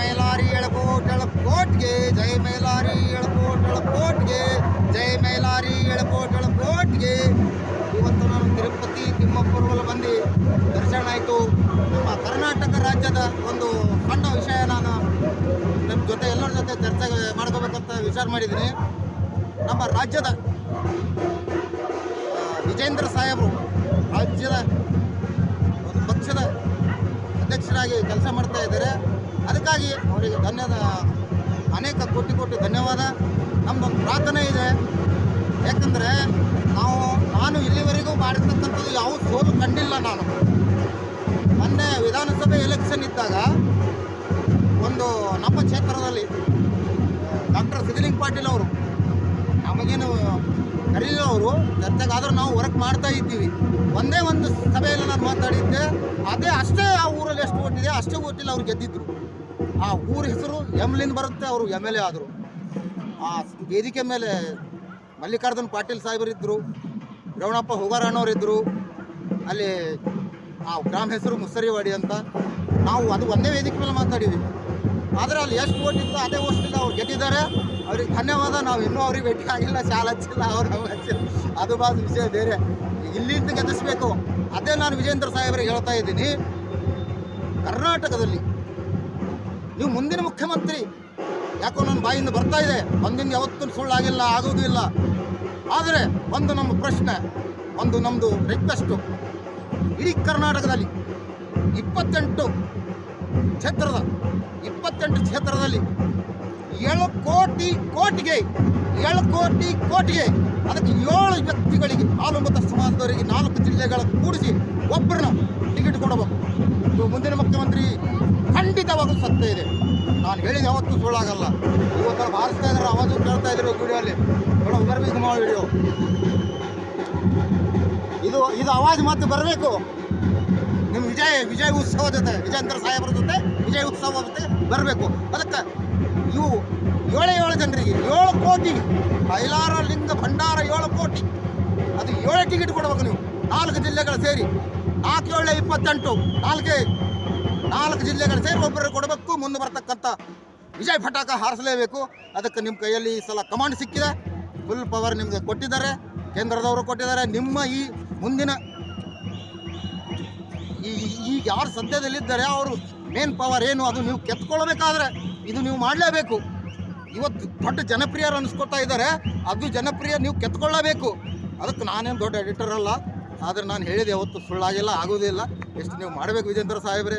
ಮೈಲಾರಿ ಎಳಕೋಟಳ ಕೋಟ್ಗೆ, ಜೈ ಮೈಲಾರಿ ಎಳಕೋಟಳ ಕೋಟ್ಗೆ, ಜೈ ಮೈಲಾರಿ ಎಳಕೋಟಳ ಕೋಟ್ಗೆ. ಇವತ್ತು ನಾನು ತಿರುಪತಿ ತಿಮ್ಮಪ್ಪುರದಲ್ಲಿ ಬಂದು ದರ್ಶನ ಆಯಿತು. ನಮ್ಮ ಕರ್ನಾಟಕ ರಾಜ್ಯದ ಒಂದು ಸಣ್ಣ ವಿಷಯ ನಾನು ನಿಮ್ಮ ಜೊತೆ ಎಲ್ಲರ ಜೊತೆ ಚರ್ಚೆ ಮಾಡ್ಕೋಬೇಕಂತ ವಿಚಾರ ಮಾಡಿದ್ದೀನಿ. ನಮ್ಮ ರಾಜ್ಯದ ವಿಜೇಂದ್ರ ಸಾಹೇಬರು ರಾಜ್ಯದ ಒಂದು ಪಕ್ಷದ ಅಧ್ಯಕ್ಷರಾಗಿ ಕೆಲಸ ಮಾಡ್ತಾ ಇದ್ದಾರೆ. ಅದಕ್ಕಾಗಿ ಅವರಿಗೆ ಧನ್ಯದ, ಅನೇಕ ಕೋಟಿ ಕೋಟಿ ಧನ್ಯವಾದ. ನಮ್ಮದೊಂದು ಪ್ರಾರ್ಥನೆ ಇದೆ. ಯಾಕಂದರೆ ನಾವು, ನಾನು ಇಲ್ಲಿವರೆಗೂ ಮಾಡಿರ್ತಕ್ಕಂಥದ್ದು ಯಾವ ಸೋಲು ಕಂಡಿಲ್ಲ ನಾನು. ಮೊನ್ನೆ ವಿಧಾನಸಭೆ ಎಲೆಕ್ಷನ್ ಇದ್ದಾಗ ಒಂದು ನಮ್ಮ ಕ್ಷೇತ್ರದಲ್ಲಿ, ಡಾಕ್ಟರ್ ಸಿದ್ದಲಿಂಗ್ ಪಾಟೀಲ್ ಅವರು, ನಮಗೇನು ಕರೀಲಿಲ್ಲ ಅವರು ಚರ್ಚೆಗಾದರೂ ನಾವು ವರ್ಕ್ ಮಾಡ್ತಾ ಇದ್ದೀವಿ. ಒಂದೇ ಒಂದು ಸಭೆಯಲ್ಲಿ ನಾನು ಮಾತಾಡಿದ್ದೆ, ಅದೇ ಅಷ್ಟೇ ಆ ಊರಲ್ಲಿ ಎಷ್ಟು ಓಟಿದೆ ಅಷ್ಟೇ ಓಟಿಲ್ಲ ಅವ್ರು ಗೆದ್ದಿದ್ರು. ಆ ಊರ ಹೆಸರು ಎಮ್ಲಿಂದ ಬರುತ್ತೆ, ಅವರು ಎಂ ಎಲ್ ಎ ಆದರು. ಆ ವೇದಿಕೆ ಮೇಲೆ ಮಲ್ಲಿಕಾರ್ಜುನ್ ಪಾಟೀಲ್ ಸಾಹೇಬರಿದ್ದರು ರೇವಣಪ್ಪ ಹುಗಾರಣ್ಣವರಿದ್ದರು ಅಲ್ಲಿ ಆ ಗ್ರಾಮ ಹೆಸರು ಮುಸರಿವಾಡಿ ಅಂತ. ನಾವು ಅದು ಒಂದೇ ವೇದಿಕೆ ಮೇಲೆ ಮಾತಾಡಿದ್ವಿ. ಆದರೆ ಅಲ್ಲಿ ಎಷ್ಟು ಓಟ್ ಇತ್ತು ಅದೇ ಓಟ್ಲಿಲ್ಲ ಅವ್ರು ಗೆದ್ದಿದ್ದಾರೆ. ಅವ್ರಿಗೆ ಧನ್ಯವಾದ, ನಾವು ಇನ್ನೂ ಅವ್ರಿಗೆ ಭೇಟಿ ಆಗಿಲ್ಲ, ಶಾಲ ಹಚ್ಚಿಲ್ಲ, ಅವ್ರು ಅದು ಬಾದ ವಿಷಯ ಬೇರೆ. ಇಲ್ಲಿಂದ ಗೆದ್ದಿಸ್ಬೇಕು. ಅದೇ ನಾನು ವಿಜೇಂದ್ರ ಸಾಹೇಬರಿಗೆ ಹೇಳ್ತಾ ಇದ್ದೀನಿ. ಕರ್ನಾಟಕದಲ್ಲಿ ನೀವು ಮುಂದಿನ ಮುಖ್ಯಮಂತ್ರಿ. ಯಾಕೋ ನನ್ನ ಬಾಯಿಂದ ಬರ್ತಾ ಇದೆ. ಒಂದಿನ ಯಾವತ್ತೂ ಸುಳ್ಳಾಗಿಲ್ಲ, ಆಗೋದು ಇಲ್ಲ. ಆದರೆ ಒಂದು ನಮ್ಮ ಪ್ರಶ್ನೆ, ಒಂದು ನಮ್ಮದು ರಿಕ್ವೆಸ್ಟು ಇಡೀ ಕರ್ನಾಟಕದಲ್ಲಿ ಇಪ್ಪತ್ತೆಂಟು ಕ್ಷೇತ್ರದ, ಇಪ್ಪತ್ತೆಂಟು ಕ್ಷೇತ್ರದಲ್ಲಿ ಏಳು ಕೋಟಿ ಕೋಟಿಗೆ, ಏಳು ಕೋಟಿ ಕೋಟಿಗೆ ಅದಕ್ಕೆ ಏಳು ವ್ಯಕ್ತಿಗಳಿಗೆ ಆಲಂಬತ ಸಮಾಜದವರಿಗೆ ನಾಲ್ಕು ಜಿಲ್ಲೆಗಳ ಕೂಡಿಸಿ ಒಬ್ಬರನ್ನ ಟಿಕೆಟ್ ಕೊಡಬೇಕು. ಮುಂದಿನ ಮುಖ್ಯಮಂತ್ರಿ ಖಂಡಿತವಾಗೂ ಸತ್ಯ ಇದೆ. ನಾನು ಹೇಳಿದ ಯಾವತ್ತೂ ಸುಳ್ಳಾಗಲ್ಲ. ಇವತ್ತರ ಬಾರಿಸ್ತಾ ಇದ್ದಾರೆ ಅವಾಜು ಕೇಳ್ತಾ ಇದ್ರು ವಿಡಿಯೋಲ್ಲಿ. ನೋಡೋ ಬರಬೇಕು ಮಾ ವಿಡಿಯೋ ಇದು ಇದು ಅವಾಜ್ ಮತ್ತೆ ಬರಬೇಕು. ನಿಮ್ಮ ವಿಜಯ ವಿಜಯ ಉತ್ಸವ ಜೊತೆ, ವಿಜಯೇಂದ್ರ ಸಾಹೇಬ್ರ ಜೊತೆ, ವಿಜಯ ಉತ್ಸವ ಜೊತೆ ಬರಬೇಕು. ಅದಕ್ಕೆ ಇವು ಏಳೇ ಏಳು ಜನರಿಗೆ, ಏಳು ಕೋಟಿ ಐಲಾರ ಲಿಂಗ ಭಂಡಾರ ಏಳು ಕೋಟಿ. ಅದು ಏಳು ಟಿಕೆಟ್ ಕೊಡ್ಬೇಕು ನೀವು. ನಾಲ್ಕು ಜಿಲ್ಲೆಗಳು ಸೇರಿ. ನಾಲ್ಕು ಏಳು ಇಪ್ಪತ್ತೆಂಟು. ನಾಲ್ಕೇ ನಾಲ್ಕು ಜಿಲ್ಲೆಗಳು ಸೇರಿ ಒಬ್ಬರು ಕೊಡಬೇಕು, ಮುಂದೆ ಬರ್ತಕ್ಕಂಥ ವಿಜಯ್ ಪಟಾಕ ಹಾರಿಸಲೇಬೇಕು. ಅದಕ್ಕೆ ನಿಮ್ಮ ಕೈಯಲ್ಲಿ ಈ ಸಲ ಕಮಾಂಡ್ ಸಿಕ್ಕಿದೆ. ಫುಲ್ ಪವರ್ ನಿಮಗೆ ಕೊಟ್ಟಿದ್ದಾರೆ. ಕೇಂದ್ರದವರು ಕೊಟ್ಟಿದ್ದಾರೆ. ನಿಮ್ಮ ಈ ಮುಂದಿನ ಈ ಈಗ ಯಾರು ಸದ್ಯದಲ್ಲಿದ್ದಾರೆ, ಅವರು ಮೇನ್ ಪವರ್ ಏನು ಅದು ನೀವು ಕೆತ್ಕೊಳ್ಬೇಕಾದ್ರೆ ಇದು ನೀವು ಮಾಡಲೇಬೇಕು. ಇವತ್ತು ದೊಡ್ಡ ಜನಪ್ರಿಯರು ಅನಿಸ್ಕೊತಾ ಇದ್ದಾರೆ. ಅದು ಜನಪ್ರಿಯ ನೀವು ಕೆತ್ಕೊಳ್ಳಬೇಕು. ಅದಕ್ಕೆ ನಾನೇನು ದೊಡ್ಡ ಎಡಿಟರ್ ಅಲ್ಲ. ಆದರೆ ನಾನು ಹೇಳಿದೆ, ಯಾವತ್ತು ಸುಳ್ಳಾಗಿಲ್ಲ ಆಗೋದಿಲ್ಲ ಎಷ್ಟು ನೀವು ಮಾಡಬೇಕು ವಿಜೇಂದ್ರ ಸಾಹೇಬ್ರೆ?